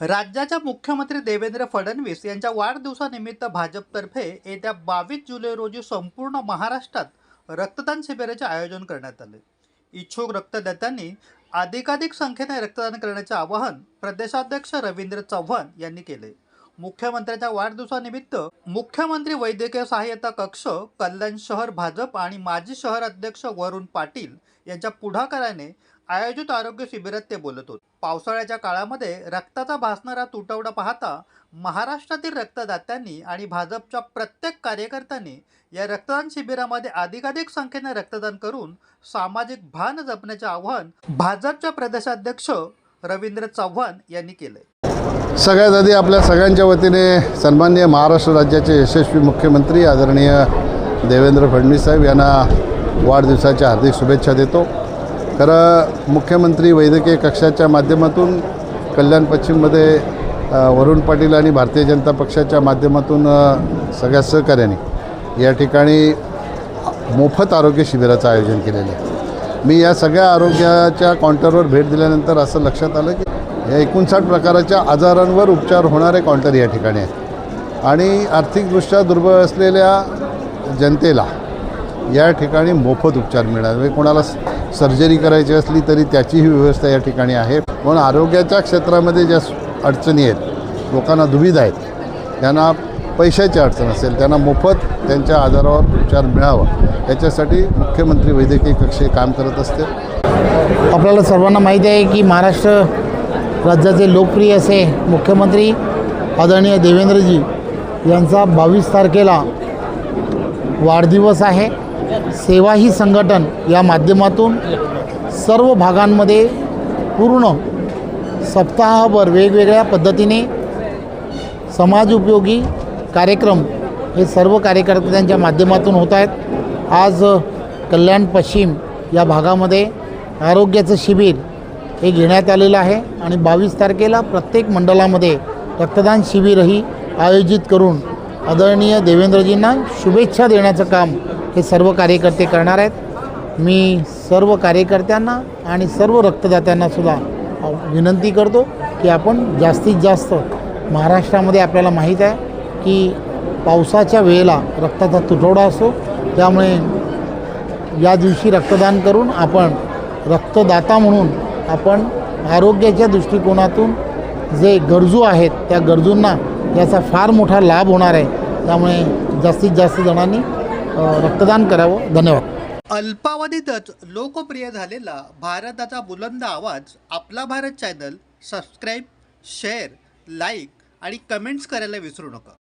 राज्याच्या मुख्यमंत्री देवेंद्र फडणवीस यांच्या वाढदिवसानिमित्त भाजपतर्फे येत्या बावीस जुलै रोजी संपूर्ण महाराष्ट्रात रक्तदान शिबिराचे आयोजन करण्यात आले. इच्छुक रक्तदात्यांनी अधिकाधिक संख्येने रक्तदान करण्याचे आवाहन प्रदेशाध्यक्ष रवींद्र चव्हाण यांनी केले. मुख्यमंत्र्यांच्या वाढदिवसानिमित्त मुख्यमंत्री वैद्यकीय सहाय्यता कक्ष कल्याण शहर भाजप आणि माजी शहर अध्यक्ष वरुण पाटील यांच्या पुढाकाराने आयोजित आरोग्य शिबिरात ते बोलत होते. पावसाळ्याच्या काळामध्ये रक्ताचा भासणारा तुटवडा पाहता महाराष्ट्रातील रक्तदात्यांनी आणि भाजपच्या प्रत्येक कार्यकर्त्यांनी या रक्तदान शिबिरामध्ये अधिकाधिक संख्येने रक्तदान करून सामाजिक भान जपण्याचे आव्हान भाजपच्या प्रदेशाध्यक्ष रवींद्र चव्हाण यांनी केले. सगळ्यात आधी आपल्या सगळ्यांच्या वतीने सन्माननीय महाराष्ट्र राज्याचे यशस्वी मुख्यमंत्री आदरणीय देवेंद्र फडणवीस साहेब यांना वाढदिवसाच्या हार्दिक शुभेच्छा देतो. खरं मुख्यमंत्री वैद्यकीय कक्षाच्या माध्यमातून कल्याण पश्चिममध्ये वरुण पाटील आणि भारतीय जनता पक्षाच्या माध्यमातून सगळ्या सहकार्याने या ठिकाणी मोफत आरोग्य शिबिराचं आयोजन केलेलं आहे. मी या सगळ्या आरोग्याच्या काउंटरवर भेट दिल्यानंतर असं लक्षात आलं की या एकोणसाठ प्रकाराच्या आजारांवर उपचार होणारे काउंटर या ठिकाणी आहेत. आणि आर्थिकदृष्ट्या दुर्बळ असलेल्या जनतेला या ठिकाणी मोफत उपचार मिळणार म्हणजे कोणाला सर्जरी करायची असली तरी त्याचीही व्यवस्था या ठिकाणी आहे. पण आरोग्याच्या क्षेत्रामध्ये ज्या अडचणी आहेत लोकांना दुविधा आहेत त्यांना पैशाची अडचण असेल त्यांना मोफत त्यांच्या आजारावर उपचार मिळावा याच्यासाठी मुख्यमंत्री वैद्यकीय कक्षे काम करत असते आपल्याला सर्वांना माहीत आहे की महाराष्ट्र राज्याचे लोकप्रिय असे मुख्यमंत्री आदरणीय देवेंद्रजी यांचा बावीस तारखेला वाढदिवस आहे. सेवा ही संघटन या माध्यमातून सर्व भागांमध्ये पूर्ण सप्ताहभर वेगवेगळ्या पद्धतीने समाज उपयोगी कार्यक्रम हे सर्व कार्यकर्त्यांच्या माध्यमातून होत आहेत. आज कल्याण पश्चिम या भागामध्ये आरोग्याचं शिबिर हे घेण्यात आलेलं आहे आणि बावीस तारखेला प्रत्येक मंडळामध्ये रक्तदान शिबिरही आयोजित करून आदरणीय देवेंद्रजींना शुभेच्छा देण्याचं काम हे सर्व कार्यकर्ते करणार आहेत. मी सर्व कार्यकर्त्यांना आणि सर्व रक्तदात्यांना सुद्धा विनंती करतो की आपण जास्तीत जास्त महाराष्ट्रामध्ये आपल्याला माहीत आहे की पावसाच्या वेळेला रक्ताचा तुटवडा असतो. त्यामुळे या दिवशी रक्तदान करून आपण रक्तदाता म्हणून आपण आरोग्याच्या दृष्टिकोनातून जे गरजू आहेत त्या गरजूंना याचा फार मोठा लाभ होणार आहे. त्यामुळे जास्तीत जास्त जणांनी रक्तदान करावं. धन्यवाद. अल्पावधीतच लोकप्रिय झालेला भारताचा बुलंद आवाज आपला Bharat channel subscribe share like आणि कमेंट्स करायला विसरू नका.